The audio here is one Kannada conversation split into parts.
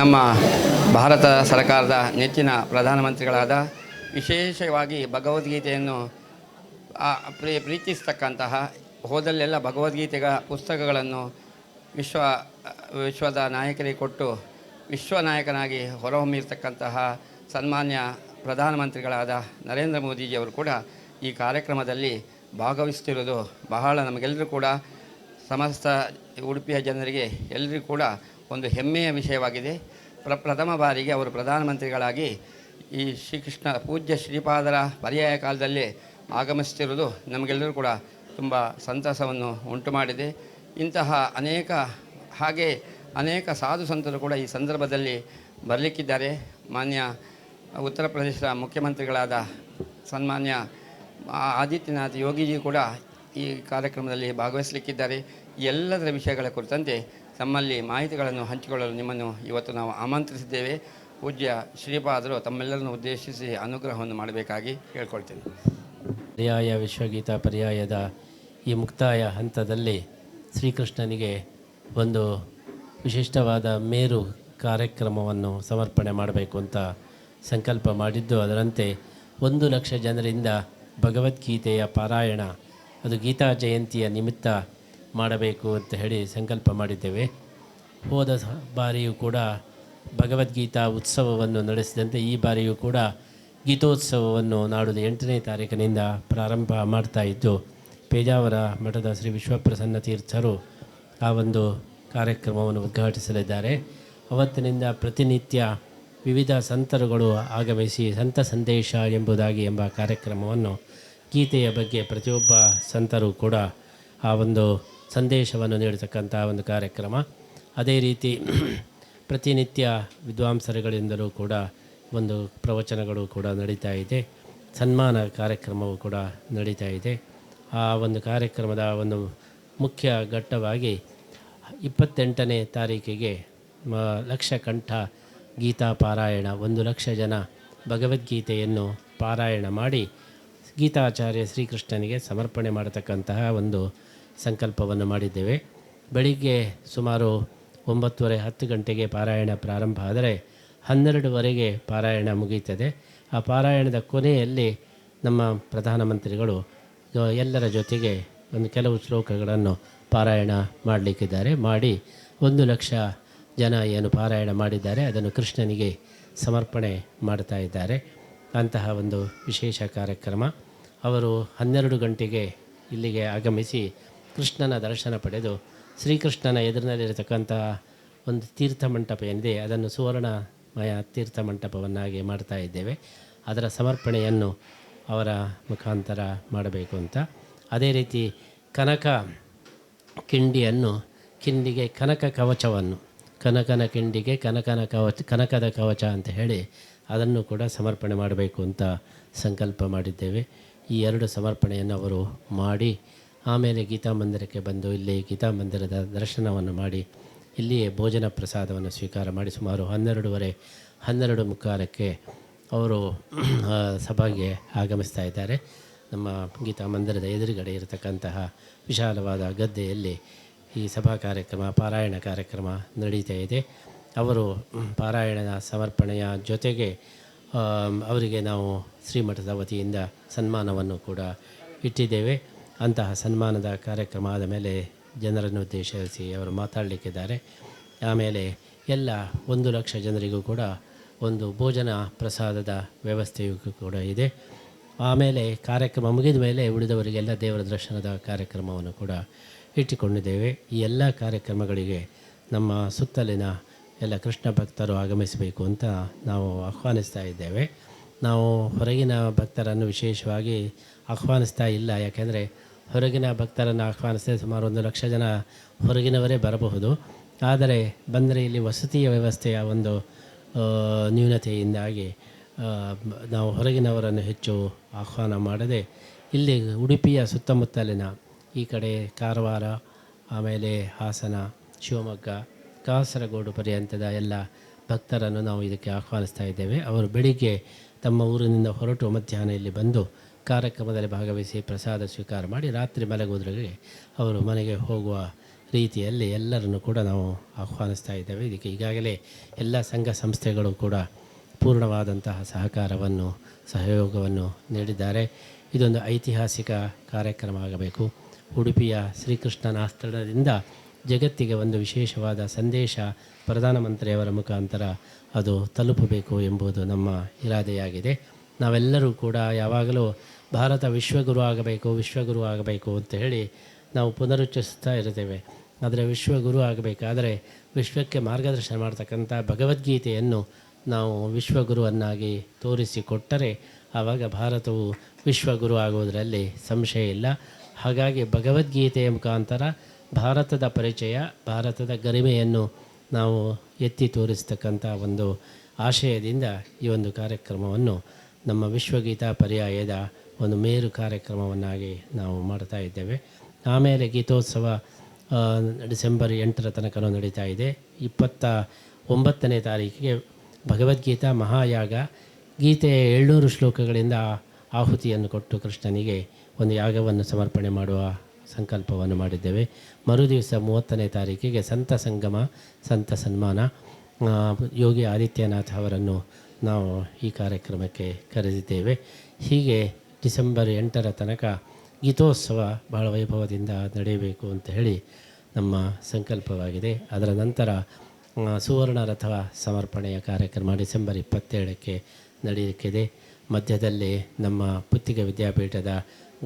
ನಮ್ಮ ಭಾರತ ಸರ್ಕಾರದ ನೆಚ್ಚಿನ ಪ್ರಧಾನಮಂತ್ರಿಗಳಾದ ವಿಶೇಷವಾಗಿ ಭಗವದ್ಗೀತೆಯನ್ನು ಪ್ರೀ, ಪ್ರೀತಿಸ್ತಕ್ಕಂತಹ ಹೋದಲ್ಲೆಲ್ಲ ಭಗವದ್ಗೀತೆಗಳ ಪುಸ್ತಕಗಳನ್ನು ವಿಶ್ವ, ವಿಶ್ವದ ನಾಯಕರಿಗೆ ಕೊಟ್ಟು ವಿಶ್ವ ನಾಯಕನಾಗಿ ಹೊರಹೊಮ್ಮಿರ್ತಕ್ಕಂತಹ ಸನ್ಮಾನ್ಯ ಪ್ರಧಾನಮಂತ್ರಿಗಳಾದ ನರೇಂದ್ರ ಮೋದಿಜಿಯವರು ಕೂಡ ಈ ಕಾರ್ಯಕ್ರಮದಲ್ಲಿ ಭಾಗವಹಿಸ್ತಿರೋದು ಬಹಳ ನಮಗೆಲ್ಲರೂ ಕೂಡ ಸಮಸ್ತ ಉಡುಪಿಯ ಜನರಿಗೆ ಎಲ್ಲರಿಗೂ ಕೂಡ ಒಂದು ಹೆಮ್ಮೆಯ ವಿಷಯವಾಗಿದೆ. ಪ್ರ, ಪ್ರಥಮ ಬಾರಿಗೆ ಅವರು ಪ್ರಧಾನಮಂತ್ರಿಗಳಾಗಿ ಈ ಶ್ರೀಕೃಷ್ಣ ಪೂಜ್ಯ ಶ್ರೀಪಾದರ ಪರ್ಯಾಯ ಕಾಲದಲ್ಲಿ ಆಗಮಿಸ್ತಿರುವುದು ನಮಗೆಲ್ಲರೂ ಕೂಡ ತುಂಬ ಸಂತಸವನ್ನು ಉಂಟು ಮಾಡಿದೆ. ಇಂತಹ ಅನೇಕ, ಹಾಗೆ ಅನೇಕ ಸಾಧು ಸಂತರು ಕೂಡ ಈ ಸಂದರ್ಭದಲ್ಲಿ ಬರಲಿಕ್ಕಿದ್ದಾರೆ. ಮಾನ್ಯ ಉತ್ತರ ಪ್ರದೇಶದ ಮುಖ್ಯಮಂತ್ರಿಗಳಾದ ಸನ್ಮಾನ್ಯ ಆದಿತ್ಯನಾಥ್ ಯೋಗಿಜಿ ಕೂಡ ಈ ಕಾರ್ಯಕ್ರಮದಲ್ಲಿ ಭಾಗವಹಿಸಲಿಕ್ಕಿದ್ದಾರೆ. ಎಲ್ಲದರ ವಿಷಯಗಳ ಕುರಿತಂತೆ ತಮ್ಮಲ್ಲಿ ಮಾಹಿತಿಗಳನ್ನು ಹಂಚಿಕೊಳ್ಳಲು ನಿಮ್ಮನ್ನು ಇವತ್ತು ನಾವು ಆಮಂತ್ರಿಸಿದ್ದೇವೆ. ಪೂಜ್ಯ ಶ್ರೀಪಾದರು ತಮ್ಮೆಲ್ಲರನ್ನು ಉದ್ದೇಶಿಸಿ ಅನುಗ್ರಹವನ್ನು ಮಾಡಬೇಕಾಗಿ ಹೇಳ್ಕೊಳ್ತೇನೆ ಪರ್ಯಾಯ ವಿಶ್ವಗೀತ ಪರ್ಯಾಯದ ಈ ಮುಕ್ತಾಯ ಹಂತದಲ್ಲಿ ಶ್ರೀಕೃಷ್ಣನಿಗೆ ಒಂದು ವಿಶಿಷ್ಟವಾದ ಮೇರು ಕಾರ್ಯಕ್ರಮವನ್ನು ಸಮರ್ಪಣೆ ಮಾಡಬೇಕು ಅಂತ ಸಂಕಲ್ಪ ಮಾಡಿದ್ದು ಅದರಂತೆ ಒಂದು ಲಕ್ಷ ಜನರಿಂದ ಭಗವದ್ಗೀತೆಯ ಪಾರಾಯಣ ಅದು ಗೀತಾ ಜಯಂತಿಯ ನಿಮಿತ್ತ ಮಾಡಬೇಕು ಅಂತ ಹೇಳಿ ಸಂಕಲ್ಪ ಮಾಡಿದ್ದೇವೆ. ಹೋದ ಬಾರಿಯೂ ಕೂಡ ಭಗವದ್ಗೀತಾ ಉತ್ಸವವನ್ನು ನಡೆಸಿದಂತೆ ಈ ಬಾರಿಯೂ ಕೂಡ ಗೀತೋತ್ಸವವನ್ನು ನಾಡುದು ಎಂಟನೇ ತಾರೀಕಿನಿಂದ ಪ್ರಾರಂಭ ಮಾಡ್ತಾ ಇದ್ದು, ಪೇಜಾವರ ಮಠದ ಶ್ರೀ ವಿಶ್ವಪ್ರಸನ್ನ ತೀರ್ಥರು ಆ ಒಂದು ಕಾರ್ಯಕ್ರಮವನ್ನು ಉದ್ಘಾಟಿಸಲಿದ್ದಾರೆ. ಅವತ್ತಿನಿಂದ ಪ್ರತಿನಿತ್ಯ ವಿವಿಧ ಸಂತರುಗಳು ಆಗಮಿಸಿ, ಸಂತ ಸಂದೇಶ ಎಂಬುದಾಗಿ ಎಂಬ ಕಾರ್ಯಕ್ರಮವನ್ನು ಗೀತೆಯ ಬಗ್ಗೆ ಪ್ರತಿಯೊಬ್ಬ ಸಂತರು ಕೂಡ ಆ ಒಂದು ಸಂದೇಶವನ್ನು ನೀಡತಕ್ಕಂಥ ಒಂದು ಕಾರ್ಯಕ್ರಮ. ಅದೇ ರೀತಿ ಪ್ರತಿನಿತ್ಯ ವಿದ್ವಾಂಸರುಗಳಿಂದಲೂ ಕೂಡ ಒಂದು ಪ್ರವಚನಗಳು ಕೂಡ ನಡೀತಾ ಇದೆ. ಸನ್ಮಾನ ಕಾರ್ಯಕ್ರಮವು ಕೂಡ ನಡೀತಾ ಇದೆ. ಆ ಒಂದು ಕಾರ್ಯಕ್ರಮದ ಒಂದು ಮುಖ್ಯ ಘಟ್ಟವಾಗಿ ಇಪ್ಪತ್ತೆಂಟನೇ ತಾರೀಕಿಗೆ ಲಕ್ಷ ಕಂಠ ಗೀತಾ ಪಾರಾಯಣ ಒಂದು ಲಕ್ಷ ಜನ ಭಗವದ್ಗೀತೆಯನ್ನು ಪಾರಾಯಣ ಮಾಡಿ ಗೀತಾಚಾರ್ಯ ಶ್ರೀಕೃಷ್ಣನಿಗೆ ಸಮರ್ಪಣೆ ಮಾಡತಕ್ಕಂತಹ ಒಂದು ಸಂಕಲ್ಪವನ್ನು ಮಾಡಿದ್ದೇವೆ. ಬೆಳಿಗ್ಗೆ ಸುಮಾರು ಒಂಬತ್ತುವರೆ ಹತ್ತು ಗಂಟೆಗೆ ಪಾರಾಯಣ ಪ್ರಾರಂಭ ಆದರೆ ಹನ್ನೆರಡುವರೆಗೆ ಪಾರಾಯಣ ಮುಗೀತದೆ ಆ ಪಾರಾಯಣದ ಕೊನೆಯಲ್ಲಿ ನಮ್ಮ ಪ್ರಧಾನಮಂತ್ರಿಗಳು ಎಲ್ಲರ ಜೊತೆಗೆ ಒಂದು ಕೆಲವು ಶ್ಲೋಕಗಳನ್ನು ಪಾರಾಯಣ ಮಾಡಲಿಕ್ಕಿದ್ದಾರೆ. ಮಾಡಿ ಒಂದು ಲಕ್ಷ ಜನ ಏನು ಪಾರಾಯಣ ಮಾಡಿದ್ದಾರೆ, ಅದನ್ನು ಕೃಷ್ಣನಿಗೆ ಸಮರ್ಪಣೆ ಮಾಡ್ತಾ ಇದ್ದಾರೆ. ಅಂತಹ ಒಂದು ವಿಶೇಷ ಕಾರ್ಯಕ್ರಮ. ಅವರು ಹನ್ನೆರಡು ಗಂಟೆಗೆ ಇಲ್ಲಿಗೆ ಆಗಮಿಸಿ ಕೃಷ್ಣನ ದರ್ಶನ ಪಡೆದು ಶ್ರೀಕೃಷ್ಣನ ಎದುರಿನಲ್ಲಿರತಕ್ಕಂತಹ ಒಂದು ತೀರ್ಥ ಮಂಟಪ ಏನಿದೆ, ಅದನ್ನು ಸುವರ್ಣಮಯ ತೀರ್ಥ ಮಂಟಪವನ್ನಾಗಿ ಮಾಡ್ತಾ ಇದ್ದೇವೆ. ಅದರ ಸಮರ್ಪಣೆಯನ್ನು ಅವರ ಮುಖಾಂತರ ಮಾಡಬೇಕು ಅಂತ. ಅದೇ ರೀತಿ ಕನಕ ಕಿಂಡಿಯನ್ನು, ಕಿಂಡಿಗೆ ಕನಕ ಕವಚವನ್ನು, ಕನಕನ ಕಿಂಡಿಗೆ ಕನಕನ ಕವಚ, ಕನಕದ ಕವಚ ಅಂತ ಹೇಳಿ ಅದನ್ನು ಕೂಡ ಸಮರ್ಪಣೆ ಮಾಡಬೇಕು ಅಂತ ಸಂಕಲ್ಪ ಮಾಡಿದ್ದೇವೆ. ಈ ಎರಡು ಸಮರ್ಪಣೆಯನ್ನು ಅವರು ಮಾಡಿ ಆಮೇಲೆ ಗೀತಾ ಮಂದಿರಕ್ಕೆ ಬಂದು ಇಲ್ಲಿ ಗೀತಾ ಮಂದಿರದ ದರ್ಶನವನ್ನು ಮಾಡಿ ಇಲ್ಲಿಯೇ ಭೋಜನ ಪ್ರಸಾದವನ್ನು ಸ್ವೀಕಾರ ಮಾಡಿ ಸುಮಾರು ಹನ್ನೆರಡೂವರೆ, ಹನ್ನೆರಡು ಮುಕ್ಕಾಲಕ್ಕೆ ಅವರು ಸಭೆಗೆ ಆಗಮಿಸ್ತಾ ಇದ್ದಾರೆ. ನಮ್ಮ ಗೀತಾ ಮಂದಿರದ ಎದುರುಗಡೆ ಇರತಕ್ಕಂತಹ ವಿಶಾಲವಾದ ಗದ್ದೆಯಲ್ಲಿ ಈ ಸಭಾ ಕಾರ್ಯಕ್ರಮ, ಪಾರಾಯಣ ಕಾರ್ಯಕ್ರಮ ನಡೀತಾ ಇದೆ. ಅವರು ಪಾರಾಯಣದ ಸಮರ್ಪಣೆಯ ಜೊತೆಗೆ ಅವರಿಗೆ ನಾವು ಶ್ರೀಮಠದ ವತಿಯಿಂದ ಸನ್ಮಾನವನ್ನು ಕೂಡ ಇಟ್ಟಿದ್ದೇವೆ. ಅಂತಹ ಸನ್ಮಾನದ ಕಾರ್ಯಕ್ರಮ ಆದ ಮೇಲೆ ಜನರನ್ನು ಉದ್ದೇಶಿಸಿ ಅವರು ಮಾತಾಡಲಿಕ್ಕಿದ್ದಾರೆ. ಆಮೇಲೆ ಎಲ್ಲ ಒಂದು ಲಕ್ಷ ಜನರಿಗೂ ಕೂಡ ಒಂದು ಭೋಜನ ಪ್ರಸಾದದ ವ್ಯವಸ್ಥೆಯೂ ಕೂಡ ಇದೆ. ಆಮೇಲೆ ಕಾರ್ಯಕ್ರಮ ಮುಗಿದ ಮೇಲೆ ಉಳಿದವರಿಗೆಲ್ಲ ದೇವರ ದರ್ಶನದ ಕಾರ್ಯಕ್ರಮವನ್ನು ಕೂಡ ಇಟ್ಟುಕೊಂಡಿದ್ದೇವೆ. ಈ ಎಲ್ಲ ಕಾರ್ಯಕ್ರಮಗಳಿಗೆ ನಮ್ಮ ಸುತ್ತಲಿನ ಎಲ್ಲ ಕೃಷ್ಣ ಭಕ್ತರು ಆಗಮಿಸಬೇಕು ಅಂತ ನಾವು ಆಹ್ವಾನಿಸ್ತಾ ಇದ್ದೇವೆ. ನಾವು ಹೊರಗಿನ ಭಕ್ತರನ್ನು ವಿಶೇಷವಾಗಿ ಆಹ್ವಾನಿಸ್ತಾ ಇಲ್ಲ. ಯಾಕೆಂದರೆ ಹೊರಗಿನ ಭಕ್ತರನ್ನು ಆಹ್ವಾನಿಸಿದ್ರೆ ಸುಮಾರು ಒಂದು ಲಕ್ಷ ಜನ ಹೊರಗಿನವರೇ ಬರಬಹುದು. ಆದರೆ ಬಂದರೆ ಇಲ್ಲಿ ವಸತಿಯ ವ್ಯವಸ್ಥೆಯ ಒಂದು ನ್ಯೂನತೆಯಿಂದಾಗಿ ನಾವು ಹೊರಗಿನವರನ್ನು ಹೆಚ್ಚು ಆಹ್ವಾನ ಮಾಡದೆ ಇಲ್ಲಿ ಉಡುಪಿಯ ಸುತ್ತಮುತ್ತಲಿನ ಈ ಕಡೆ ಕಾರವಾರ, ಆಮೇಲೆ ಹಾಸನ, ಶಿವಮೊಗ್ಗ ಕಾಸರಗೋಡು ಪರ್ಯಂತದ ಎಲ್ಲ ಭಕ್ತರನ್ನು ನಾವು ಇದಕ್ಕೆ ಆಹ್ವಾನಿಸ್ತಾ ಇದ್ದೇವೆ. ಅವರು ಬೆಳಿಗ್ಗೆ ತಮ್ಮ ಊರಿನಿಂದ ಹೊರಟು ಮಧ್ಯಾಹ್ನ ಇಲ್ಲಿ ಬಂದು ಕಾರ್ಯಕ್ರಮದಲ್ಲಿ ಭಾಗವಹಿಸಿ ಪ್ರಸಾದ ಸ್ವೀಕಾರ ಮಾಡಿ ರಾತ್ರಿ ಮಲಗುವುದರಲ್ಲಿ ಅವರು ಮನೆಗೆ ಹೋಗುವ ರೀತಿಯಲ್ಲಿ ಎಲ್ಲರನ್ನು ಕೂಡ ನಾವು ಆಹ್ವಾನಿಸ್ತಾ ಇದ್ದೇವೆ. ಇದಕ್ಕೆ ಈಗಾಗಲೇ ಎಲ್ಲ ಸಂಘ ಸಂಸ್ಥೆಗಳು ಕೂಡ ಪೂರ್ಣವಾದಂತಹ ಸಹಕಾರವನ್ನು, ಸಹಯೋಗವನ್ನು ನೀಡಿದ್ದಾರೆ. ಇದೊಂದು ಐತಿಹಾಸಿಕ ಕಾರ್ಯಕ್ರಮ ಆಗಬೇಕು. ಉಡುಪಿಯ ಶ್ರೀಕೃಷ್ಣನಾಸ್ತಳದಿಂದ ಜಗತ್ತಿಗೆ ಒಂದು ವಿಶೇಷವಾದ ಸಂದೇಶ ಪ್ರಧಾನಮಂತ್ರಿಯವರ ಮುಖಾಂತರ ಅದು ತಲುಪಬೇಕು ಎಂಬುದು ನಮ್ಮ ಇರಾದೆಯಾಗಿದೆ. ನಾವೆಲ್ಲರೂ ಕೂಡ ಯಾವಾಗಲೂ ಭಾರತ ವಿಶ್ವಗುರು ಆಗಬೇಕು ವಿಶ್ವಗುರು ಆಗಬೇಕು ಅಂತ ಹೇಳಿ ನಾವು ಪುನರುಚ್ಚರಿಸ್ತಾ ಇರ್ತೇವೆ ಆದರೆ ವಿಶ್ವಗುರು ಆಗಬೇಕಾದರೆ ವಿಶ್ವಕ್ಕೆ ಮಾರ್ಗದರ್ಶನ ಮಾಡ್ತಕ್ಕಂಥ ಭಗವದ್ಗೀತೆಯನ್ನು ನಾವು ವಿಶ್ವಗುರುವನ್ನಾಗಿ ತೋರಿಸಿಕೊಟ್ಟರೆ ಆವಾಗ ಭಾರತವು ವಿಶ್ವಗುರು ಆಗುವುದರಲ್ಲಿ ಸಂಶಯ ಇಲ್ಲ. ಹಾಗಾಗಿ ಭಗವದ್ಗೀತೆಯ ಮುಖಾಂತರ ಭಾರತದ ಪರಿಚಯ, ಭಾರತದ ಗರಿಮೆಯನ್ನು ನಾವು ಎತ್ತಿ ತೋರಿಸ್ತಕ್ಕಂಥ ಒಂದು ಆಶಯದಿಂದ ಈ ಒಂದು ಕಾರ್ಯಕ್ರಮವನ್ನು ನಮ್ಮ ವಿಶ್ವಗೀತಾ ಪರ್ಯಾಯದ ಒಂದು ಮೇರು ಕಾರ್ಯಕ್ರಮವನ್ನಾಗಿ ನಾವು ಮಾಡ್ತಾ ಇದ್ದೇವೆ. ಆಮೇಲೆ ಗೀತೋತ್ಸವ ಡಿಸೆಂಬರ್ ಎಂಟರ ತನಕ ನಡೀತಾ ಇದೆ. ಇಪ್ಪತ್ತ ಒಂಬತ್ತನೇ ತಾರೀಕಿಗೆ ಭಗವದ್ಗೀತಾ ಮಹಾಯಾಗ ಗೀತೆಯ ಏಳ್ನೂರು ಶ್ಲೋಕಗಳಿಂದ ಆಹುತಿಯನ್ನು ಕೊಟ್ಟು ಕೃಷ್ಣನಿಗೆ ಒಂದು ಯಾಗವನ್ನು ಸಮರ್ಪಣೆ ಮಾಡುವ ಸಂಕಲ್ಪವನ್ನು ಮಾಡಿದ್ದೇವೆ. ಮರುದಿವಸ ಮೂವತ್ತನೇ ತಾರೀಕಿಗೆ ಸಂತ ಸಂಗಮ, ಸಂತ ಸನ್ಮಾನ. ಯೋಗಿ ಆದಿತ್ಯನಾಥ್ ಅವರನ್ನು ನಾವು ಈ ಕಾರ್ಯಕ್ರಮಕ್ಕೆ ಕರೆದಿದ್ದೇವೆ. ಹೀಗೆ ಡಿಸೆಂಬರ್ ಎಂಟರ ತನಕ ಗೀತೋತ್ಸವ ಬಹಳ ವೈಭವದಿಂದ ನಡೆಯಬೇಕು ಅಂತ ಹೇಳಿ ನಮ್ಮ ಸಂಕಲ್ಪವಾಗಿದೆ. ಅದರ ನಂತರ ಸುವರ್ಣ ರಥ ಸಮರ್ಪಣೆಯ ಕಾರ್ಯಕ್ರಮ ಡಿಸೆಂಬರ್ ಇಪ್ಪತ್ತೇಳಕ್ಕೆ ನಡೆಯಲಿಕ್ಕಿದೆ. ಮಧ್ಯದಲ್ಲಿ ನಮ್ಮ ಪುತ್ತಿಗೆ ವಿದ್ಯಾಪೀಠದ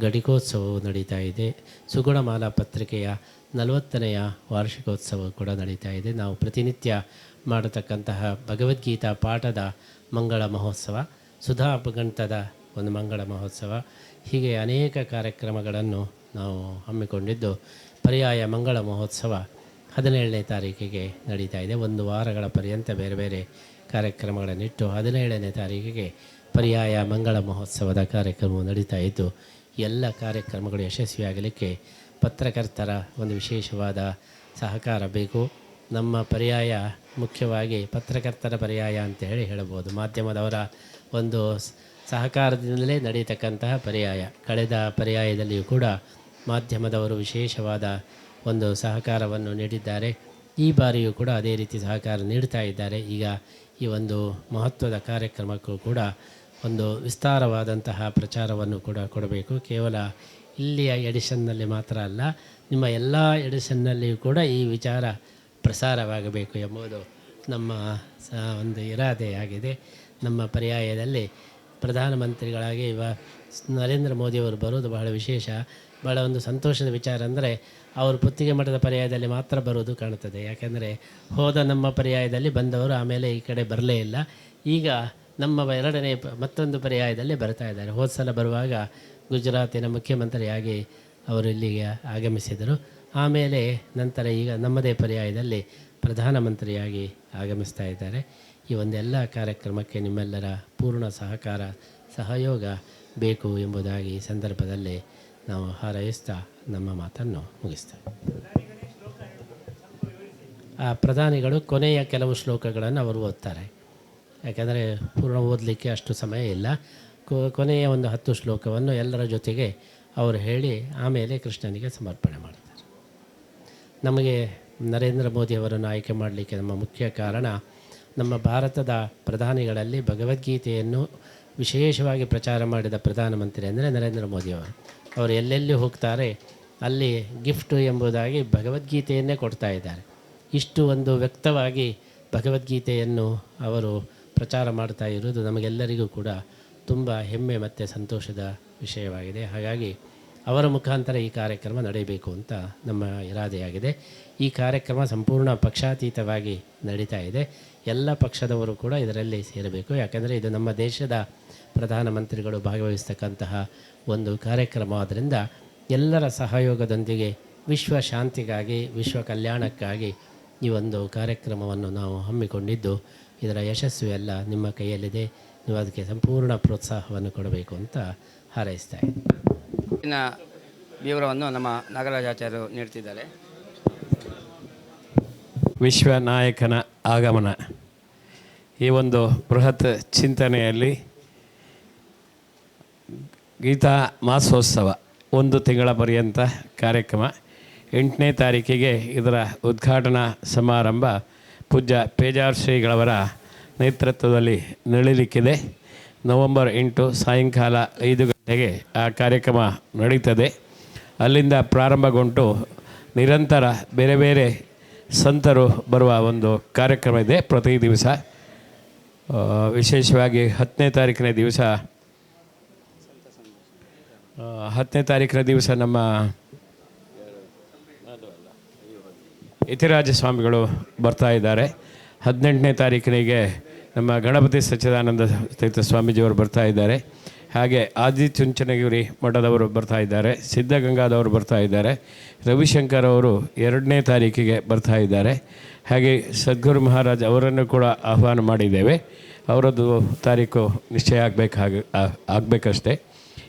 ಘಟಿಕೋತ್ಸವವು ನಡೀತಾ ಇದೆ. ಸುಗುಣಮಾಲಾ ಪತ್ರಿಕೆಯ ನಲವತ್ತನೆಯ ವಾರ್ಷಿಕೋತ್ಸವ ಕೂಡ ನಡೀತಾ ಇದೆ. ನಾವು ಪ್ರತಿನಿತ್ಯ ಮಾಡತಕ್ಕಂತಹ ಭಗವದ್ಗೀತಾ ಪಾಠದ ಮಂಗಳ ಮಹೋತ್ಸವ ಸುಧಾ ಒಂದು ಮಂಗಳ ಮಹೋತ್ಸವ, ಹೀಗೆ ಅನೇಕ ಕಾರ್ಯಕ್ರಮಗಳನ್ನು ನಾವು ಹಮ್ಮಿಕೊಂಡಿದ್ದು, ಪರ್ಯಾಯ ಮಂಗಳ ಮಹೋತ್ಸವ ಹದಿನೇಳನೇ ತಾರೀಕಿಗೆ ನಡೀತಾ ಇದೆ. ಒಂದು ವಾರಗಳ ಪರ್ಯಂತ ಬೇರೆ ಬೇರೆ ಕಾರ್ಯಕ್ರಮಗಳನ್ನಿಟ್ಟು ಹದಿನೇಳನೇ ತಾರೀಕಿಗೆ ಪರ್ಯಾಯ ಮಂಗಳ ಮಹೋತ್ಸವದ ಕಾರ್ಯಕ್ರಮವು ನಡೀತಾ ಇದ್ದು ಎಲ್ಲ ಕಾರ್ಯಕ್ರಮಗಳು ಯಶಸ್ವಿಯಾಗಲಿಕ್ಕೆ ಪತ್ರಕರ್ತರ ಒಂದು ವಿಶೇಷವಾದ ಸಹಕಾರ ಬೇಕು. ನಮ್ಮ ಪರ್ಯಾಯ ಮುಖ್ಯವಾಗಿ ಪತ್ರಕರ್ತರ ಪರ್ಯಾಯ ಅಂತ ಹೇಳಿ ಹೇಳಬಹುದು. ಮಾಧ್ಯಮದವರ ಒಂದು ಸಹಕಾರದಿಂದಲೇ ನಡೆಯತಕ್ಕಂತಹ ಪರ್ಯಾಯ. ಕಳೆದ ಪರ್ಯಾಯದಲ್ಲಿಯೂ ಕೂಡ ಮಾಧ್ಯಮದವರು ವಿಶೇಷವಾದ ಒಂದು ಸಹಕಾರವನ್ನು ನೀಡಿದ್ದಾರೆ. ಈ ಬಾರಿಯೂ ಕೂಡ ಅದೇ ರೀತಿ ಸಹಕಾರ ನೀಡ್ತಾ ಇದ್ದಾರೆ. ಈಗ ಈ ಒಂದು ಮಹತ್ವದ ಕಾರ್ಯಕ್ರಮಕ್ಕೂ ಕೂಡ ಒಂದು ವಿಸ್ತಾರವಾದಂತಹ ಪ್ರಚಾರವನ್ನು ಕೂಡ ಕೊಡಬೇಕು. ಕೇವಲ ಇಲ್ಲಿಯ ಎಡಿಷನ್ನಲ್ಲಿ ಮಾತ್ರ ಅಲ್ಲ, ನಿಮ್ಮ ಎಲ್ಲ ಎಡಿಷನ್ನಲ್ಲಿಯೂ ಕೂಡ ಈ ವಿಚಾರ ಪ್ರಸಾರವಾಗಬೇಕು ಎಂಬುದು ನಮ್ಮ ಒಂದು ಇರಾದೆಯಾಗಿದೆ. ನಮ್ಮ ಪರ್ಯಾಯದಲ್ಲಿ ಪ್ರಧಾನಮಂತ್ರಿಗಳಾಗಿ ಇವ ನರೇಂದ್ರ ಮೋದಿಯವರು ಬರೋದು ಬಹಳ ವಿಶೇಷ. ಬಹಳ ಒಂದು ಸಂತೋಷದ ವಿಚಾರ ಅಂದರೆ ಅವರು ಪುತ್ತಿಗೆ ಮಠದ ಪರ್ಯಾಯದಲ್ಲಿ ಮಾತ್ರ ಬರೋದು ಕಾಣುತ್ತದೆ. ಯಾಕೆಂದರೆ ಹೋದ ನಮ್ಮ ಪರ್ಯಾಯದಲ್ಲಿ ಬಂದವರು ಆಮೇಲೆ ಈ ಕಡೆ ಬರಲೇ ಇಲ್ಲ. ಈಗ ನಮ್ಮ ಎರಡನೇ ಮತ್ತೊಂದು ಪರ್ಯಾಯದಲ್ಲಿ ಬರ್ತಾ ಇದ್ದಾರೆ. ಹೋದ ಸಲ ಬರುವಾಗ ಗುಜರಾತಿನ ಮುಖ್ಯಮಂತ್ರಿಯಾಗಿ ಅವರು ಇಲ್ಲಿಗೆ ಆಗಮಿಸಿದರು. ಆಮೇಲೆ ನಂತರ ಈಗ ನಮ್ಮದೇ ಪರ್ಯಾಯದಲ್ಲಿ ಪ್ರಧಾನಮಂತ್ರಿಯಾಗಿ ಆಗಮಿಸ್ತಾ ಇದ್ದಾರೆ. ಈ ಒಂದೆಲ್ಲ ಕಾರ್ಯಕ್ರಮಕ್ಕೆ ನಿಮ್ಮೆಲ್ಲರ ಪೂರ್ಣ ಸಹಕಾರ, ಸಹಯೋಗ ಬೇಕು ಎಂಬುದಾಗಿ ಈ ಸಂದರ್ಭದಲ್ಲಿ ನಾವು ಹಾರೈಸ್ತಾ ನಮ್ಮ ಮಾತನ್ನು ಮುಗಿಸ್ತೇವೆ. ಆ ಪ್ರಧಾನಿಗಳು ಕೊನೆಯ ಕೆಲವು ಶ್ಲೋಕಗಳನ್ನು ಅವರು ಓದ್ತಾರೆ. ಯಾಕೆಂದರೆ ಪೂರ್ಣ ಓದಲಿಕ್ಕೆ ಅಷ್ಟು ಸಮಯ ಇಲ್ಲ. ಕೊನೆಯ ಒಂದು ಹತ್ತು ಶ್ಲೋಕವನ್ನು ಎಲ್ಲರ ಜೊತೆಗೆ ಅವರು ಹೇಳಿ ಆಮೇಲೆ ಕೃಷ್ಣನಿಗೆ ಸಮರ್ಪಣೆ ಮಾಡ್ತಾರೆ. ನಮಗೆ ನರೇಂದ್ರ ಮೋದಿ ಅವರನ್ನು ಆಯ್ಕೆ ಮಾಡಲಿಕ್ಕೆ ನಮ್ಮ ಮುಖ್ಯ ಕಾರಣ ನಮ್ಮ ಭಾರತದ ಪ್ರಧಾನಿಗಳಲ್ಲಿ ಭಗವದ್ಗೀತೆಯನ್ನು ವಿಶೇಷವಾಗಿ ಪ್ರಚಾರ ಮಾಡಿದ ಪ್ರಧಾನಮಂತ್ರಿ ಅಂದರೆ ನರೇಂದ್ರ ಮೋದಿಯವರು ಅವರು ಎಲ್ಲೆಲ್ಲಿ ಹೋಗ್ತಾರೆ, ಅಲ್ಲಿ ಗಿಫ್ಟ್ ಎಂಬುದಾಗಿ ಭಗವದ್ಗೀತೆಯನ್ನೇ ಕೊಡ್ತಾ ಇದ್ದಾರೆ. ಇಷ್ಟು ಒಂದು ವ್ಯಕ್ತವಾಗಿ ಭಗವದ್ಗೀತೆಯನ್ನು ಅವರು ಪ್ರಚಾರ ಮಾಡ್ತಾ ಇರೋದು ನಮಗೆಲ್ಲರಿಗೂ ಕೂಡ ತುಂಬ ಹೆಮ್ಮೆ ಮತ್ತು ಸಂತೋಷದ ವಿಷಯವಾಗಿದೆ. ಹಾಗಾಗಿ ಅವರ ಮುಖಾಂತರ ಈ ಕಾರ್ಯಕ್ರಮ ನಡೆಯಬೇಕು ಅಂತ ನಮ್ಮ ಇರಾದೆಯಾಗಿದೆ. ಈ ಕಾರ್ಯಕ್ರಮ ಸಂಪೂರ್ಣ ಪಕ್ಷಾತೀತವಾಗಿ ನಡೀತಾ ಇದೆ. ಎಲ್ಲ ಪಕ್ಷದವರು ಕೂಡ ಇದರಲ್ಲಿ ಸೇರಬೇಕು. ಯಾಕೆಂದರೆ ಇದು ನಮ್ಮ ದೇಶದ ಪ್ರಧಾನಮಂತ್ರಿಗಳು ಭಾಗವಹಿಸ್ತಕ್ಕಂತಹ ಒಂದು ಕಾರ್ಯಕ್ರಮ. ಆದ್ದರಿಂದ ಎಲ್ಲರ ಸಹಯೋಗದೊಂದಿಗೆ ವಿಶ್ವ ಶಾಂತಿಗಾಗಿ, ವಿಶ್ವ ಕಲ್ಯಾಣಕ್ಕಾಗಿ ಈ ಒಂದು ಕಾರ್ಯಕ್ರಮವನ್ನು ನಾವು ಹಮ್ಮಿಕೊಂಡಿದ್ದು ಇದರ ಯಶಸ್ಸು ಎಲ್ಲ ನಿಮ್ಮ ಕೈಯಲ್ಲಿದೆ. ನೀವು ಅದಕ್ಕೆ ಸಂಪೂರ್ಣ ಪ್ರೋತ್ಸಾಹವನ್ನು ಕೊಡಬೇಕು ಅಂತ ಹಾರೈಸ್ತಾ ಇದ್ದೀನಿ. ಇನ್ನು ವಿವರವನ್ನು ನಮ್ಮ ನಾಗರಾಜಾಚಾರ್ಯರು ನೀಡ್ತಿದ್ದಾರೆ. ವಿಶ್ವನಾಯಕನ ಆಗಮನ. ಈ ಒಂದು ಬೃಹತ್ ಚಿಂತನೆಯಲ್ಲಿ ಗೀತಾ ಮಾಸೋತ್ಸವ ಒಂದು ತಿಂಗಳ ಪರ್ಯಂತ ಕಾರ್ಯಕ್ರಮ. ಎಂಟನೇ ತಾರೀಕಿಗೆ ಇದರ ಉದ್ಘಾಟನಾ ಸಮಾರಂಭ ಪೂಜ್ಯ ಪೇಜಾರ್ ಶ್ರೀಗಳವರ ನೇತೃತ್ವದಲ್ಲಿ ನಡೀಲಿಕ್ಕಿದೆ. ನವಂಬರ್ ಎಂಟು ಸಾಯಂಕಾಲ ಐದು ಗಂಟೆಗೆ ಆ ಕಾರ್ಯಕ್ರಮ ನಡೀತದೆ. ಅಲ್ಲಿಂದ ಪ್ರಾರಂಭಗೊಂಡು ನಿರಂತರ ಬೇರೆ ಬೇರೆ ಸಂತರು ಬರುವ ಒಂದು ಕಾರ್ಯಕ್ರಮ ಇದೆ ಪ್ರತಿ ದಿವಸ. ವಿಶೇಷವಾಗಿ ಹತ್ತನೇ ತಾರೀಕಿನ ದಿವಸ. ಹತ್ತನೇ ತಾರೀಕಿನ ದಿವಸ ನಮ್ಮ ಯತಿರಾಜ ಸ್ವಾಮಿಗಳು ಬರ್ತಾ ಇದ್ದಾರೆ. ಹದಿನೆಂಟನೇ ತಾರೀಕಿನಿಗೆ ನಮ್ಮ ಗಣಪತಿ ಸಚ್ಚಿದಾನಂದ ತೀರ್ಥ ಸ್ವಾಮೀಜಿಯವರು ಬರ್ತಾ ಇದ್ದಾರೆ. ಹಾಗೆ ಆದಿಚುಂಚನಗಿರಿ ಮಠದವರು ಬರ್ತಾ ಇದ್ದಾರೆ. ಸಿದ್ಧಗಂಗಾದವರು ಬರ್ತಾ ಇದ್ದಾರೆ. ರವಿಶಂಕರ್ ಅವರು ಎರಡನೇ ತಾರೀಕಿಗೆ ಬರ್ತಾ ಇದ್ದಾರೆ. ಹಾಗೆ ಸದ್ಗುರು ಮಹಾರಾಜ್ ಅವರನ್ನು ಕೂಡ ಆಹ್ವಾನ ಮಾಡಿದ್ದೇವೆ. ಅವರದ್ದು ತಾರೀಕು ನಿಶ್ಚಯ ಆಗಬೇಕಾಗ ಆಗಬೇಕಷ್ಟೇ.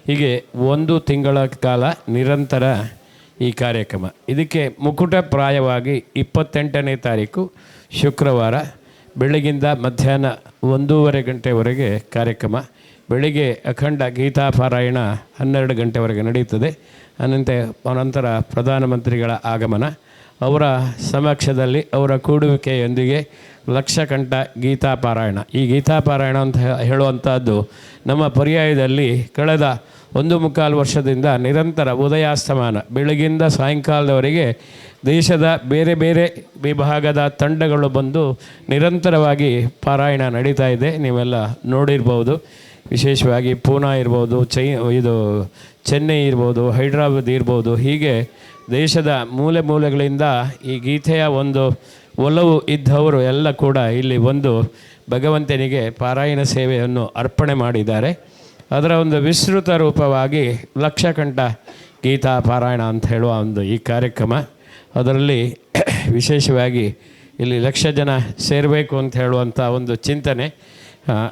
ಹೀಗೆ ಒಂದು ತಿಂಗಳ ಕಾಲ ನಿರಂತರ ಈ ಕಾರ್ಯಕ್ರಮ. ಇದಕ್ಕೆ ಮುಕುಟ ಪ್ರಾಯವಾಗಿ ಇಪ್ಪತ್ತೆಂಟನೇ ತಾರೀಕು ಶುಕ್ರವಾರ ಬೆಳಗಿಂದ ಮಧ್ಯಾಹ್ನ ಒಂದೂವರೆ ಗಂಟೆವರೆಗೆ ಕಾರ್ಯಕ್ರಮ. ಬೆಳಿಗ್ಗೆ ಅಖಂಡ ಗೀತಾಪಾರಾಯಣ ಹನ್ನೆರಡು ಗಂಟೆವರೆಗೆ ನಡೆಯುತ್ತದೆ. ಅನಂತರ ಪ್ರಧಾನಮಂತ್ರಿಗಳ ಆಗಮನ. ಅವರ ಸಮಕ್ಷದಲ್ಲಿ ಅವರ ಕೂಡುವಿಕೆಯೊಂದಿಗೆ ಲಕ್ಷಕಂಠ ಗೀತಾಪಾರಾಯಣ. ಈ ಗೀತಾಪಾರಾಯಣ ಅಂತ ಹೇಳುವಂಥದ್ದು ನಮ್ಮ ಪರ್ಯಾಯದಲ್ಲಿ ಕಳೆದ ಒಂದು ಮುಕ್ಕಾಲು ವರ್ಷದಿಂದ ನಿರಂತರ ಉದಯಾಸ್ತಮಾನ. ಬೆಳಗಿಂದ ಸಾಯಂಕಾಲದವರೆಗೆ ದೇಶದ ಬೇರೆ ಬೇರೆ ವಿಭಾಗದ ತಂಡಗಳು ಬಂದು ನಿರಂತರವಾಗಿ ಪಾರಾಯಣ ನಡೀತಾ ಇದೆ. ನೀವೆಲ್ಲ ನೋಡಿರ್ಬೋದು. ವಿಶೇಷವಾಗಿ ಪೂನಾ ಇರ್ಬೋದು, ಚೈ, ಇದು ಚೆನ್ನೈ ಇರ್ಬೋದು, ಹೈದ್ರಾಬಾದ್ ಇರ್ಬೋದು. ಹೀಗೆ ದೇಶದ ಮೂಲೆ ಮೂಲೆಗಳಿಂದ ಈ ಗೀತೆಯ ಒಂದು ಒಲವು ಇದ್ದವರು ಎಲ್ಲ ಕೂಡ ಇಲ್ಲಿ ಒಂದು ಭಗವಂತನಿಗೆ ಪಾರಾಯಣ ಸೇವೆಯನ್ನು ಅರ್ಪಣೆ ಮಾಡಿದ್ದಾರೆ. ಅದರ ಒಂದು ವಿಸ್ತೃತ ರೂಪವಾಗಿ ಲಕ್ಷಕಂಠ ಗೀತಾ ಪಾರಾಯಣ ಅಂತ ಹೇಳುವ ಒಂದು ಈ ಕಾರ್ಯಕ್ರಮ. ಅದರಲ್ಲಿ ವಿಶೇಷವಾಗಿ ಇಲ್ಲಿ ಲಕ್ಷ ಜನ ಸೇರಬೇಕು ಅಂತ ಹೇಳುವಂಥ ಒಂದು ಚಿಂತನೆ.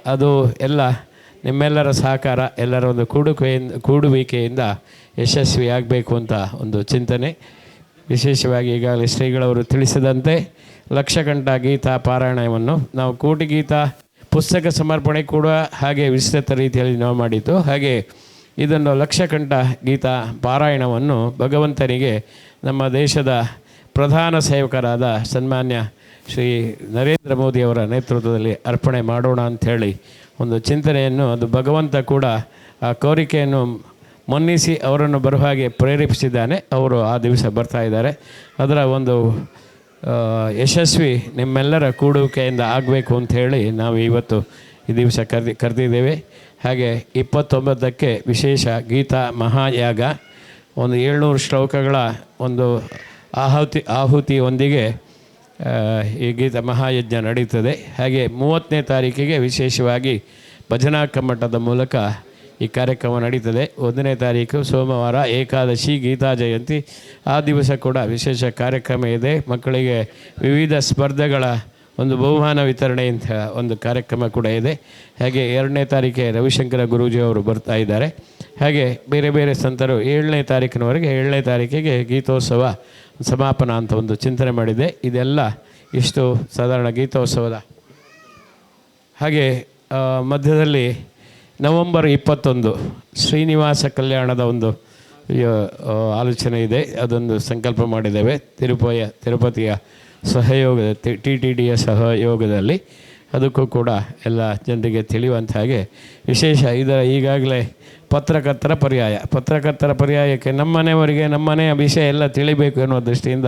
ಅದು ಎಲ್ಲ ನಿಮ್ಮೆಲ್ಲರ ಸಹಕಾರ, ಎಲ್ಲರ ಒಂದು ಕೂಡುಕೆಯಿಂದ ಕೂಡುವಿಕೆಯಿಂದ ಯಶಸ್ವಿಯಾಗಬೇಕು ಅಂತ ಒಂದು ಚಿಂತನೆ. ವಿಶೇಷವಾಗಿ ಈಗಾಗಲೇ ಶ್ರೀಗಳವರು ತಿಳಿಸಿದಂತೆ ಲಕ್ಷಕಂಠ ಗೀತಾ ಪಾರಾಯಣವನ್ನು ನಾವು ಕೋಟಿ ಗೀತಾ ಪುಸ್ತಕ ಸಮರ್ಪಣೆ ಕೂಡ ಹಾಗೆ ವಿಸ್ತೃತ ರೀತಿಯಲ್ಲಿ ನಾವು ಮಾಡಿದ್ದು. ಹಾಗೆ ಇದನ್ನು ಲಕ್ಷಕಂಠ ಗೀತಾ ಪಾರಾಯಣವನ್ನು ಭಗವಂತನಿಗೆ ನಮ್ಮ ದೇಶದ ಪ್ರಧಾನ ಸೇವಕರಾದ ಸನ್ಮಾನ್ಯ ಶ್ರೀ ನರೇಂದ್ರ ಮೋದಿಯವರ ನೇತೃತ್ವದಲ್ಲಿ ಅರ್ಪಣೆ ಮಾಡೋಣ ಅಂಥೇಳಿ ಒಂದು ಚಿಂತನೆಯನ್ನು, ಅದು ಭಗವಂತ ಕೂಡ ಆ ಕೋರಿಕೆಯನ್ನು ಮನ್ನಿಸಿ ಅವರನ್ನು ಬರುವ ಹಾಗೆ ಪ್ರೇರೇಪಿಸಿದ್ದಾನೆ. ಅವರು ಆ ದಿವಸ ಬರ್ತಾ ಇದ್ದಾರೆ. ಅದರ ಒಂದು ಯಶಸ್ವಿ ನಿಮ್ಮೆಲ್ಲರ ಕೂಡುವಿಕೆಯಿಂದ ಆಗಬೇಕು ಅಂತ ಹೇಳಿ ನಾವು ಇವತ್ತು ಈ ದಿವಸ ಕರೆದಿ, ಕರೆದಿದ್ದೇವೆ. ಹಾಗೆ ಇಪ್ಪತ್ತೊಂಬತ್ತಕ್ಕೆ ವಿಶೇಷ ಗೀತಾ ಮಹಾಯಾಗ ಒಂದು ಏಳ್ನೂರು ಶ್ಲೋಕಗಳ ಒಂದು ಆಹುತಿ, ಆಹುತಿಯೊಂದಿಗೆ ಈ ಗೀತ ಮಹಾಯಜ್ಞ ನಡೀತದೆ. ಹಾಗೆ ಮೂವತ್ತನೇ ತಾರೀಕಿಗೆ ವಿಶೇಷವಾಗಿ ಭಜನಾ ಕಮ್ಮಟದ ಮೂಲಕ ಈ ಕಾರ್ಯಕ್ರಮ ನಡೀತದೆ. ಒಂದನೇ ತಾರೀಕು ಸೋಮವಾರ ಏಕಾದಶಿ ಗೀತಾ ಜಯಂತಿ. ಆ ದಿವಸ ಕೂಡ ವಿಶೇಷ ಕಾರ್ಯಕ್ರಮ ಇದೆ. ಮಕ್ಕಳಿಗೆ ವಿವಿಧ ಸ್ಪರ್ಧೆಗಳ ಒಂದು ಬಹುಮಾನ ವಿತರಣೆ ಅಂತ ಒಂದು ಕಾರ್ಯಕ್ರಮ ಕೂಡ ಇದೆ. ಹಾಗೆ ಎರಡನೇ ತಾರೀಕೆ ರವಿಶಂಕರ ಗುರೂಜಿ ಅವರು ಬರ್ತಾ ಇದ್ದಾರೆ. ಹಾಗೆ ಬೇರೆ ಬೇರೆ ಸಂತರು ಏಳನೇ ತಾರೀಕಿನವರೆಗೆ ಏಳನೇ ತಾರೀಕಿಗೆ ಗೀತೋತ್ಸವ ಸಮಾಪನ ಅಂತ ಒಂದು ಚಿಂತನೆ ಮಾಡಿದೆ. ಇದೆಲ್ಲ ಇಷ್ಟು ಸಾಧಾರಣ ಗೀತೋತ್ಸವದ. ಹಾಗೆ ಮಧ್ಯದಲ್ಲಿ ನವಂಬರ್ ಇಪ್ಪತ್ತೊಂದು ಶ್ರೀನಿವಾಸ ಕಲ್ಯಾಣದ ಒಂದು ಆಲೋಚನೆ ಇದೆ. ಅದೊಂದು ಸಂಕಲ್ಪ ಮಾಡಿದ್ದೇವೆ. ತಿರುಪಯ ತಿರುಪತಿಯ ಸಹಯೋಗದ, ಟಿ ಟಿ ಡಿಯ ಸಹಯೋಗದಲ್ಲಿ. ಅದಕ್ಕೂ ಕೂಡ ಎಲ್ಲ ಜನರಿಗೆ ತಿಳಿಯುವಂಥ ಹಾಗೆ ವಿಶೇಷ ಇದರ ಈಗಾಗಲೇ ಪತ್ರಕರ್ತರ ಪರ್ಯಾಯ. ಪತ್ರಕರ್ತರ ಪರ್ಯಾಯಕ್ಕೆ ನಮ್ಮನೆಯವರಿಗೆ ನಮ್ಮನೆಯ ವಿಷಯ ಎಲ್ಲ ತಿಳಿಬೇಕು ಎನ್ನುವ ದೃಷ್ಟಿಯಿಂದ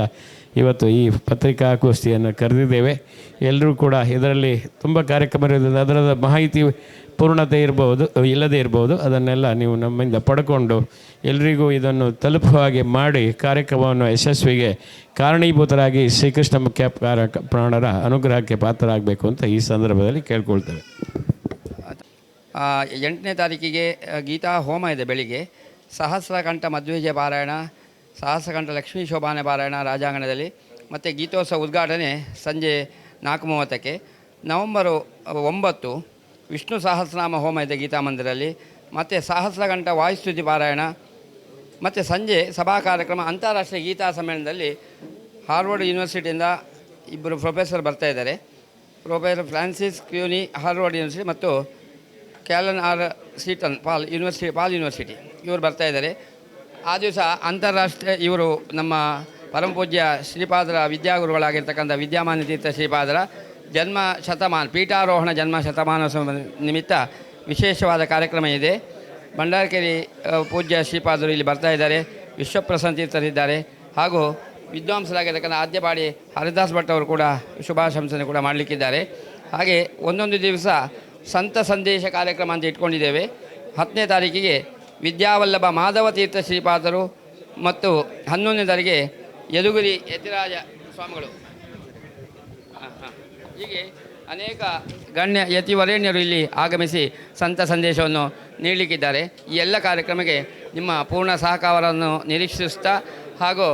ಇವತ್ತು ಈ ಪತ್ರಿಕಾಗೋಷ್ಠಿಯನ್ನು ಕರೆದಿದ್ದೇವೆ. ಎಲ್ಲರೂ ಕೂಡ ಇದರಲ್ಲಿ ತುಂಬ ಕಾರ್ಯಕ್ರಮ ಇರೋದ್ರಿಂದ ಅದರ ಮಾಹಿತಿ ಪೂರ್ಣತೆ ಇರಬಹುದು ಇಲ್ಲದೇ ಇರಬಹುದು ಅದನ್ನೆಲ್ಲ ನೀವು ನಮ್ಮಿಂದ ಪಡ್ಕೊಂಡು ಎಲ್ರಿಗೂ ಇದನ್ನು ತಲುಪುವ ಹಾಗೆ ಮಾಡಿ ಕಾರ್ಯಕ್ರಮವನ್ನು ಯಶಸ್ವಿಗೆ ಕಾರಣೀಭೂತರಾಗಿ ಶ್ರೀಕೃಷ್ಣ ಮುಖ್ಯ ಕಾರ- ಪ್ರಾಣರ ಅನುಗ್ರಹಕ್ಕೆ ಪಾತ್ರರಾಗಬೇಕು ಅಂತ ಈ ಸಂದರ್ಭದಲ್ಲಿ ಕೇಳ್ಕೊಳ್ತೇವೆ. ಎಂಟನೇ ತಾರೀಕಿಗೆ ಗೀತಾ ಹೋಮ ಇದೆ ಬೆಳಿಗ್ಗೆ. ಸಹಸ್ರಕಂಠ ಮಧ್ವೇಜ ಪಾರಾಯಣ. ಸಹಸ್ರಕಂಠ ಲಕ್ಷ್ಮೀ ಶೋಭಾನೆ ಪಾರಾಯಣ ರಾಜಾಂಗಣದಲ್ಲಿ ಮತ್ತು ಗೀತೋತ್ಸವ ಉದ್ಘಾಟನೆ ಸಂಜೆ ನಾಲ್ಕು ಮೂವತ್ತಕ್ಕೆ. ನವಂಬರು ಒಂಬತ್ತು ವಿಷ್ಣು ಸಹಸ್ರನಾಮ ಹೋಮ ಇದೆ ಗೀತಾ ಮಂದಿರಲ್ಲಿ. ಮತ್ತು ಸಹಸ್ರಕಂಠ ವಾಯುಸ್ತುತಿ ಪಾರಾಯಣ. ಮತ್ತು ಸಂಜೆ ಸಭಾ ಕಾರ್ಯಕ್ರಮ ಅಂತಾರಾಷ್ಟ್ರೀಯ ಗೀತಾ ಸಮ್ಮೇಳನದಲ್ಲಿ ಹಾರ್ವರ್ಡ್ ಯೂನಿವರ್ಸಿಟಿಯಿಂದ ಇಬ್ಬರು ಪ್ರೊಫೆಸರ್ ಬರ್ತಾ ಇದ್ದಾರೆ. Professor Francis Cuny, Harvard University ಮತ್ತು Callan R Seton Paul University Paul University. ಇವರು ಬರ್ತಾ ಇದ್ದಾರೆ. ಆ ದಿವಸ ಅಂತಾರಾಷ್ಟ್ರೀಯ ಇವರು ನಮ್ಮ ಪರಮಪೂಜ್ಯ ಶ್ರೀಪಾದರ ವಿದ್ಯಾಗುರುಗಳಾಗಿರ್ತಕ್ಕಂಥ ವಿದ್ಯಾಮಾನ ತೀರ್ಥ ಶ್ರೀಪಾದರ ಜನ್ಮ ಶತಮಾನ, ಪೀಠಾರೋಹಣ ಜನ್ಮ ಶತಮಾನ ನಿಮಿತ್ತ ವಿಶೇಷವಾದ ಕಾರ್ಯಕ್ರಮ ಇದೆ. ಭಂಡಾರಕೆರೆ ಪೂಜ್ಯ ಶ್ರೀಪಾದರು ಇಲ್ಲಿ ಬರ್ತಾ ಇದ್ದಾರೆ. ವಿಶ್ವಪ್ರಸನ್ನ ತೀರ್ಥರಿದ್ದಾರೆ ಹಾಗೂ ವಿದ್ವಾಂಸರಾಗಿರ್ತಕ್ಕಂಥ ಆದ್ಯಪಾಡಿ ಹರಿದಾಸ್ ಭಟ್ ಅವರು ಕೂಡ ಶುಭಾಶಂಸನೆ ಕೂಡ ಮಾಡಲಿಕ್ಕಿದ್ದಾರೆ. ಹಾಗೆ ಒಂದೊಂದು ದಿವಸ ಸಂತ ಸಂದೇಶ ಕಾರ್ಯಕ್ರಮ ಅಂತ ಇಟ್ಕೊಂಡಿದ್ದೇವೆ. ಹತ್ತನೇ ತಾರೀಕಿಗೆ ವಿದ್ಯಾವಲ್ಲಭ ಮಾಧವ ತೀರ್ಥ ಶ್ರೀಪಾದರು ಮತ್ತು ಹನ್ನೊಂದನೇ ತಾರೀಕಿಗೆ ಯದುಗುರಿ ಯತಿರಾಜ ಸ್ವಾಮಿಗಳು. ಹೀಗೆ ಅನೇಕ ಗಣ್ಯ ಯತಿವರೇಣ್ಯರು ಇಲ್ಲಿ ಆಗಮಿಸಿ ಸಂತ ಸಂದೇಶವನ್ನು ನೀಡಲಿಕ್ಕಿದ್ದಾರೆ ಈ ಎಲ್ಲ ಕಾರ್ಯಕ್ರಮಕ್ಕೆ ನಿಮ್ಮ ಪೂರ್ಣ ಸಹಕಾರವನ್ನು ನಿರೀಕ್ಷಿಸುತ್ತಾ ಹಾಗೂ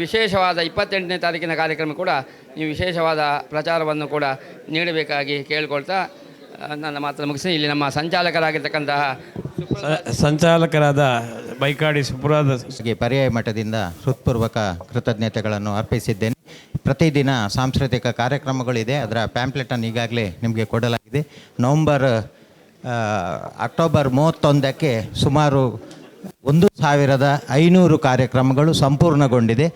ವಿಶೇಷವಾದ ಇಪ್ಪತ್ತೆಂಟನೇ ತಾರೀಕಿನ ಕಾರ್ಯಕ್ರಮ ಕೂಡ ನೀವು ವಿಶೇಷವಾದ ಪ್ರಚಾರವನ್ನು ಕೂಡ ನೀಡಬೇಕಾಗಿ ಕೇಳಿಕೊಳ್ತಾ ನನ್ನ ಮಾತನ್ನು ಮುಗಿಸಿ ಇಲ್ಲಿ ನಮ್ಮ ಸಂಚಾಲಕರಾಗಿರ್ತಕ್ಕಂತಹ ಸಂಚಾಲಕರಾದ ಬೈಕಾಡಿ ಸುಪುರಾದ ಗೆ ಪರ್ಯಾಯ ಮಠದಿಂದ ಹೃತ್ಪೂರ್ವಕ ಕೃತಜ್ಞತೆಗಳನ್ನು ಅರ್ಪಿಸಿದ್ದೇನೆ. ಪ್ರತಿದಿನ ಸಾಂಸ್ಕೃತಿಕ ಕಾರ್ಯಕ್ರಮಗಳಿದೆ. ಅದರ ಪ್ಯಾಂಪ್ಲೆಟನ್ನು ಈಗಾಗಲೇ ನಿಮಗೆ ಕೊಡಲಾಗಿದೆ. ನವಂಬರ್ ಅಕ್ಟೋಬರ್ ಮೂವತ್ತೊಂದಕ್ಕೆ ಸುಮಾರು ಒಂದು ಸಾವಿರದ ಐನೂರು ಕಾರ್ಯಕ್ರಮಗಳು ಸಂಪೂರ್ಣಗೊಂಡಿದೆ.